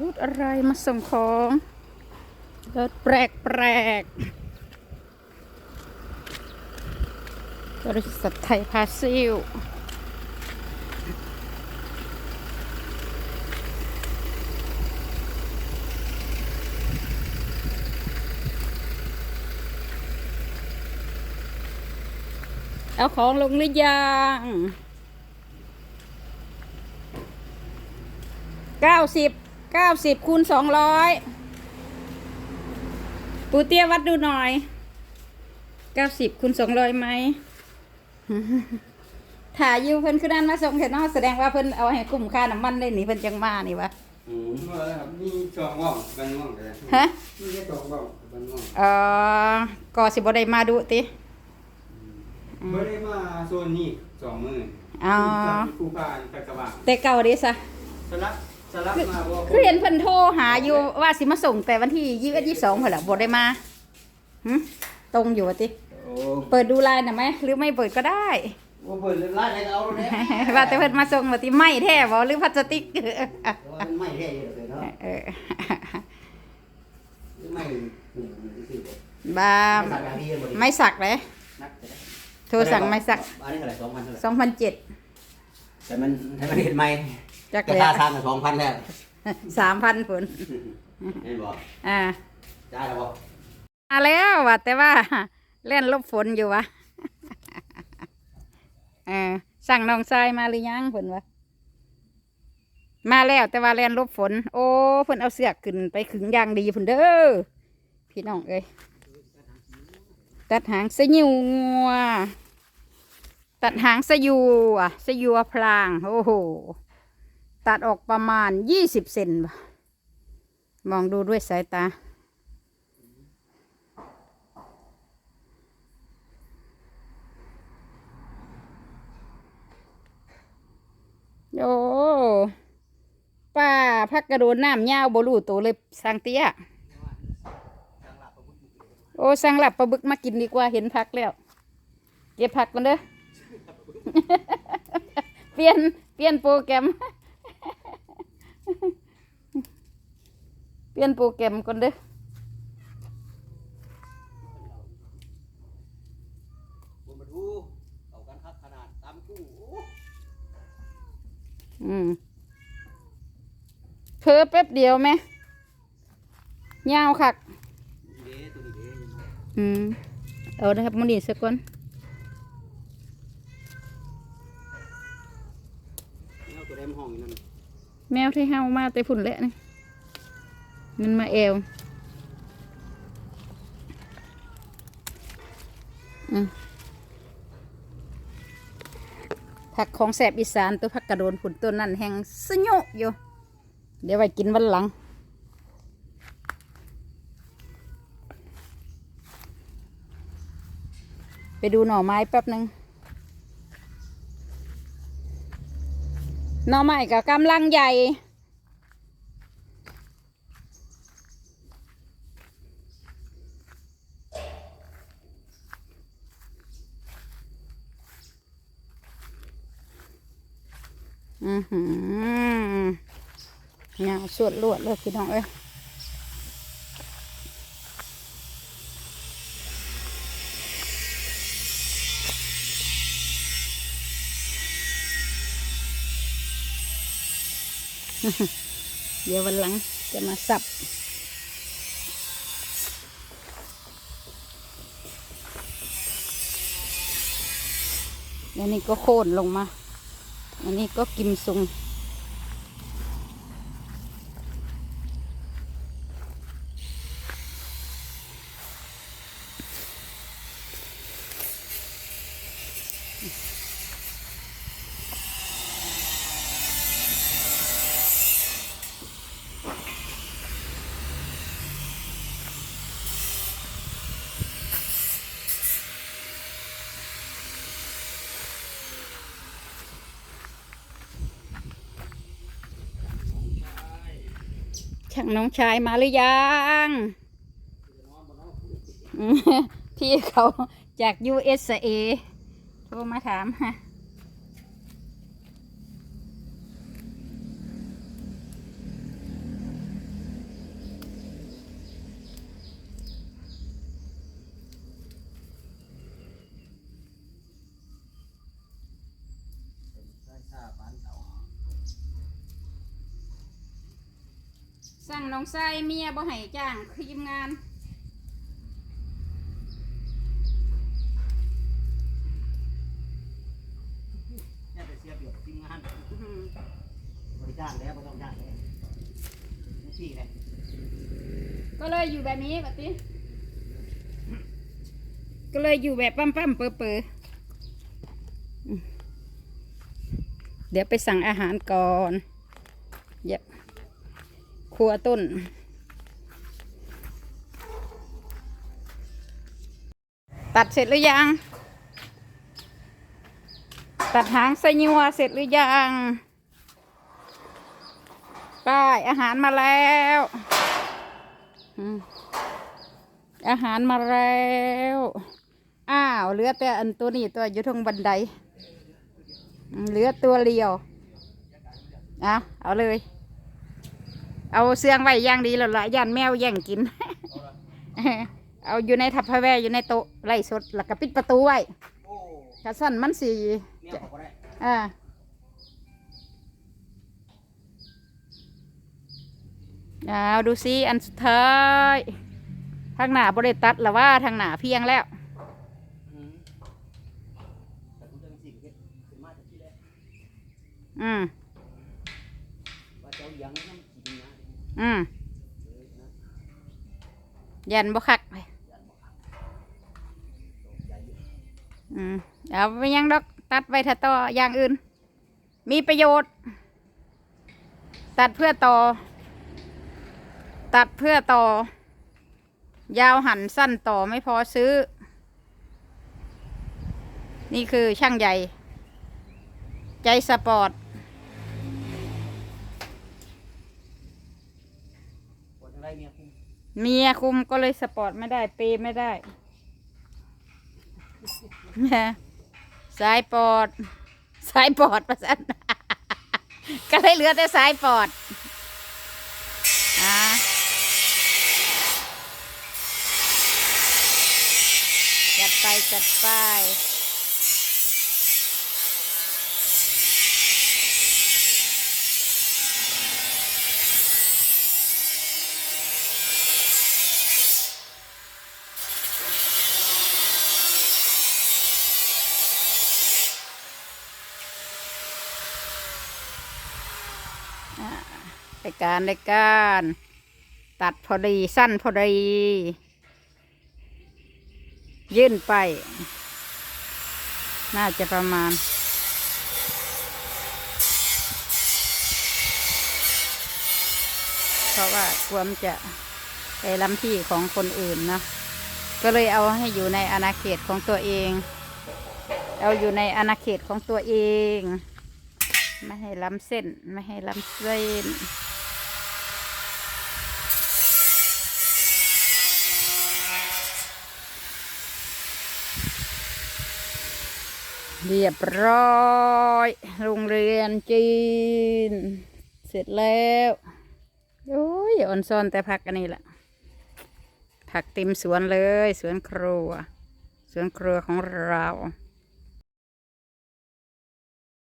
รถอะไรมาส่งของรถแปลกแปลกบริษัทไทยพาซิลเอาของลงหรือยังเก้าสิบ เก้าสิบคูณสองร้อยปูเตี้ยวัดดูหน่อยเก้าสิบคูณสองร้อยไหมถ่ายอยู่เพิ่นคือด้านมาส่งเห็นเนาะแสดงว่าเพิ่นเอาให้คุ้มค่าน้ำมันเลยนี่เพิ่นจังมานี่วะอืมว่าแล้วครับมีสองว่องกันว่องกันฮะมีแค่สองว่องกันว่องเอ่อก็สิบ่ได้มาดูติไม่ได้มาโซนนี้สองมืออ๋อผู้พานไปกระบะแต่เก่าเดิซะสลับ สลับมาว่าคือเห็นเพิ่นโทรหาอยู่ว่าสิมาส่งแต่วันที่ยี่สิบยี่สองเพิ่นล่ะบ่ได้มาหึตรงอยู่ว่าติโอ้เปิดดูไลน์น่ะไหมหรือไม่เปิดก็ได้ว่าเปิดร้านไหนก็เอาเลยว่าแต่เพิ่นมาส่งว่าติไม่แท้บ่หรือพลาสติกมันไม่แค่เยอะเลยเนาะเออไม่บ้าสักอย่างที่บริไม่สักเลยนักโทรสั่งไม่สักอันนี้เท่าไหร่สองพันเท่าไหร่สองพันเจ็ดแต่มันถ้ามันเห็นไหม จักจะเลยค่าทางกับสองพันแล้วสามพันผลเห็นบอกอ่า จ่ายแล้วบอกมาแล้วว่ะแต่ว่า เล่นลบฝนอยู่วะ เออสั่งน้องทรายมาหรือยังผลวะมาแล้วแต่ว่าเล่นลบฝน โอ้เพิ่นเอาเสือกขึ้นไปขึงอยางดีพุ่นเด้อพี่น้องเอ้ยตัดหางสยิวงัวตัดหางสยูอะสยูพลาง โอ้โห ตัดออกประมาณยี่สิบเซนมองดูด้วยสายตา โอ้ป้าพักกระโดดน้ำยาวบรูตัวเลยสังเตี้ยโอ้สังหลับปลาบึกมากินดีกว่าเห็นพักแล้ว เก็บผักกันเด้อเปลี่ยนเปลี่ยนโปรแกรม เปลี่ยนโปรแกรมก่อนเด้อผมมาดูเอากันครับขนาดตามกุ้งอืมเพอแป๊บเดียวไหมยาวคักเด้ตัวนี้เด้อืม เอานะครับมันดีสักก่อน เอาตัวแดมห้องนั่น แมวที่เฮามาแต่ฝุ่นแหละนี่มันมาแอวผักของแสบอีสานตัวผักกระโดนผุนตัวนั่นแห้งสะโยะอยู่ เดี๋ยวไว้กินวันหลัง ไปดูหน่อไม้แป๊บหนึ่ง หน่อไม้กับกำลังใหญ่ อือหืองาวสวดลวดเลยพี่น้องเอ้ย เดี๋ยววันหลังจะมาสับ แล้วนี่ก็โค่นลงมา อันนี้ก็กิมซุง ช่างน้องชายมาหรือยังอืมพี่เขาจาก USA โทรมาถามฮะ สั่งน้องทรายเมียบ่ให้จ้างทีมงาน แค่ไปเสียเปรียบทีมงานอื้อหือบริการแล้วไม่ต้องจ้างแล้วที่เลยก็เลยอยู่แบบนี้แบบนี้ก็เลยอยู่แบบปั๊มปั๊มๆเปอเปอๆอืมเดี๋ยวไปสั่งอาหารก่อนเย็บ ครัวต้น ตัดเสร็จหรือยัง ตัดหางไสยัวเสร็จหรือยังไป้ายอาหารมาแล้วอาหารมาแล้ว อ้าวเหลือแต่อันตัวนี้ตัวอยู่ทางบันไดเหลือตัวเลียว เอาเอาเลย เอาเสื่องไว้อย่างดีแล้วละย่านแมวแย่งกิน เอาอยู่ในทัพพะแวอยู่ในโต๊ะไล่สดแล้วก็ปิดประตูไว้โอ้กระสั่นมันสีเมียเขาก็ได้อ่าเอาดูซิอันสุดท้ายทางหน้าบริตัดหรือว่าทางหน้าเพียงแล้ว อืมแต่คุณจะเป็นสิ่งที่ขึ้นมาจากที่แรกอืมว่าเจ้ายังน้ำกินนะ อืมยันบ่คักไปอืมเอาไปยังดอก ตัดไว้ถ้าต่ออย่างอื่น มีประโยชน์ ตัดเพื่อต่อ ตัดเพื่อต่อ ยาวหันสั้นต่อไม่พอซื้อ นี่คือช่างใหญ่ ใจสปอร์ต ปวดอะไรเมียคุณเมียคุมก็เลยสปอร์ตไม่ได้เปไม่ได้สายปอด สายปอดประสันก็เลยเหลือแต่สายปอดอ่าจัดไปจัดไป รายการรายการ ตัดพอดีสั้นพอดี ยื่นไป น่าจะประมาณเพราะว่ากลัวมันจะไปล้ำที่ของคนอื่นนะ ก็เลยเอาให้อยู่ในอาณาเขตของตัวเอง เอาอยู่ในอาณาเขตของตัวเอง ไม่ให้ล้ำเส้น ไม่ให้ล้ำเส้น เรียบร้อย โรงเรียนจีน เสร็จแล้วโอ้ยอ่อนซ่อนแต่ผักอันนี้แหละผักเต็มสวนเลย สวนครัว สวนครัวของเรา